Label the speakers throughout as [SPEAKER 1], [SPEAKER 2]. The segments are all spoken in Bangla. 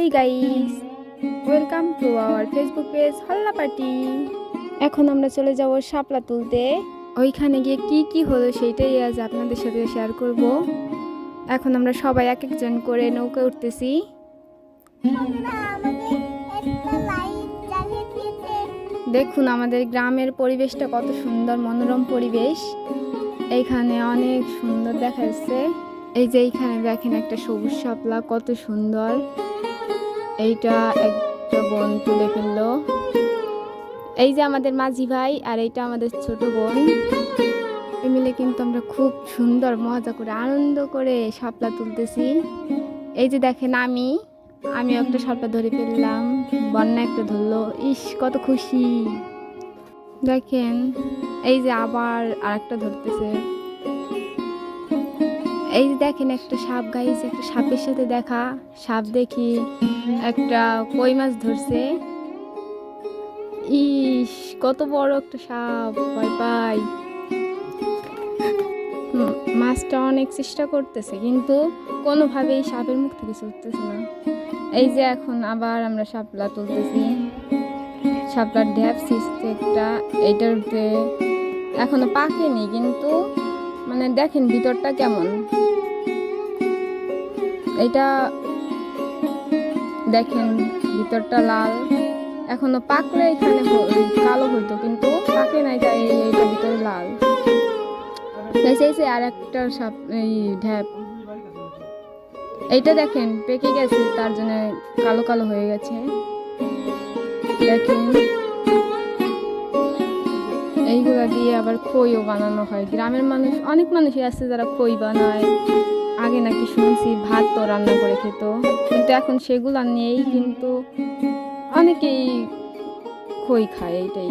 [SPEAKER 1] এই guys welcome to our Facebook page Halla party এখন আমরা চলে যাব শাপলা তুলতে। ওইখানে গিয়ে কি কি হলো সেইটাই আজ আপনাদের সাথে শেয়ার করব। এখন আমরা সবাই এক একজন করে নৌকা উঠতেছি। দেখুন আমাদের গ্রামের পরিবেশটা কত সুন্দর, মনোরম পরিবেশ। এইখানে অনেক সুন্দর দেখা যাচ্ছে এই যে এইখানে দেখেন একটা সবুজ শাপলা, কত সুন্দর। এইটা একটা বোন তুলে ফেলল। এই যে আমাদের মাঝি ভাই আর এইটা আমাদের ছোট বোন। মিলে কিন্তু আমরা খুব সুন্দর মজা করে, আনন্দ করে শাপলা তুলতেছি। এই যে দেখেন আমি আমি একটা শাপলা ধরে ফেললাম, বন্যা একটা ধরলো, ইস, কত খুশি। দেখেন, এই যে আবার আরেকটা ধরতেছে। এই যে দেখেন একটা সাপ গাইছে একটা সাপের সাথে দেখা। সাপ দেখি একটা কই মাছ ধরছে। ইস, কত বড় একটা সাপ, ভয় পাই। মাছটা অনেক চেষ্টা করতেছে, কিন্তু কোনোভাবেই সাপের মুখ থেকে ছুটতেছে না। এই যে এখন আবার আমরা শাপলা তুলতেছি। শাপলার ঢ্যাপ সিস্টে একটা এইটার উপরে এখনও পাকেনি, কিন্তু মানে দেখেন ভিতরটা কেমন। এটা দেখেন ভিতরটা লাল। এখনও পাকলে এখানে কালো হইতো, কিন্তু পাকে নাই তাই এইটা ভিতরে লাল। এসে আর একটা সাপ, এই ঢ্যাপ। এইটা দেখেন পেকে গেছে, তার জন্য কালো কালো হয়ে গেছে। দেখেন। এইগুলা দিয়ে আবার খইও বানানো হয়। গ্রামের মানুষ, অনেক মানুষই আছে যারা খই বানায়। আগে নাকি শুনছি ভাত তো রান্না করে খেত। কিন্তু এখন সেগুলো নেই, কিন্তু অনেকেই খই খায় এইটাই।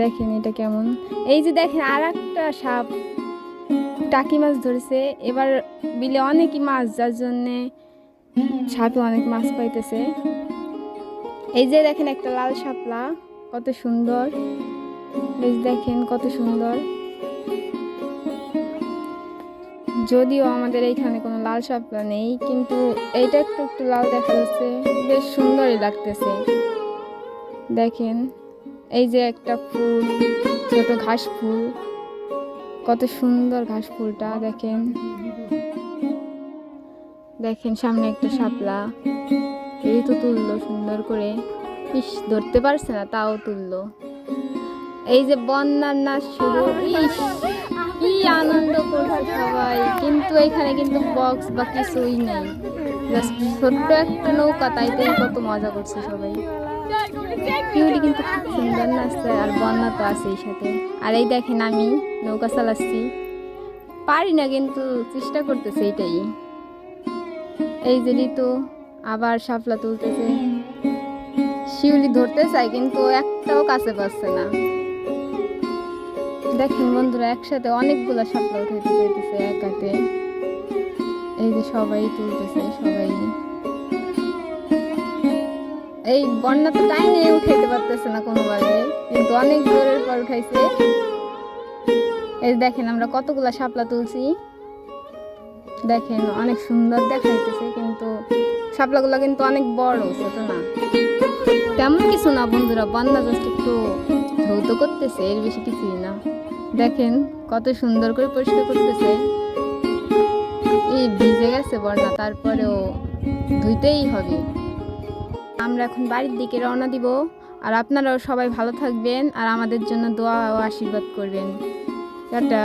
[SPEAKER 1] দেখেন এটা কেমন। এই যে দেখেন আর একটা সাপ, টাকি মাছ ধরেছে। এবার বিলে অনেকই মাছ, যার জন্যে সাপে অনেক মাছ পাইতেছে। এই যে দেখেন একটা লাল শাপলা। কত সুন্দর। বেশ দেখেন কত সুন্দর। যদিও আমাদের এইখানে কোনো লাল শাপলা নেই, কিন্তু এইটা একটু একটু লাল দেখা যাচ্ছে। বেশ সুন্দরই লাগতেছে। দেখেন, এই যে একটা ফুল, ছোট ঘাস ফুল। কত সুন্দর ঘাস ফুলটা, দেখেন। দেখেন সামনে একটা শাপলা। এই তো তুললো সুন্দর করে। ইস, ধরতে পারছে না, তাও তুললো। এই যে বন্যার নাচ শুরু, ইস, কি আনন্দ করছে সবাই। কিন্তু এখানে কিন্তু বক্স বা কিছুই নেই। জাস্ট ছোট্ট একটা নৌকা তাইতে কত মজা করছে সবাই। পিউলি কিন্তু খুব সুন্দর নাচছে, আর বন্যা তো আছেই সাথে। আর এই দেখেন আমি নৌকা চালাচ্ছি। পারি না, কিন্তু চেষ্টা করতেছে এইটাই এই যে ঋতু, আবার শাপলা তুলতেছে। শিউলি ধরতে চাই, কিন্তু একটাও কাছে পাচ্ছে না। দেখেন বন্ধুরা, একসাথে অনেকগুলো শাপলা উঠাইতে চাইতেছে এক হাতে এই যে সবাই তুলতেছে, সবাই। এই বন্যা তো টাইমে উঠাইতে পারতেছে না কোনোভাবে কিন্তু অনেক জোরের পর উঠাইছে। এই দেখেন আমরা কতগুলা শাপলা তুলছি। দেখেন অনেক সুন্দর দেখাইতেছে, কিন্তু শাপলাগুলো কিন্তু অনেক বড়, ছোট না। তেমন কিছু না বন্ধুরা বন্যা জাস্ট একটু ধৌত করতেছে, এর বেশি কিছুই না। দেখেন কত সুন্দর করে পরিষ্কার করতেছে। এই ভিজে গেছে বন্যা তারপরেও ধুইতেই হবে। আমরা এখন বাড়ির দিকে রওনা দিব, আর আপনারাও সবাই ভালো থাকবেন, আর আমাদের জন্য দোয়া ও আশীর্বাদ করবেন। টাটা।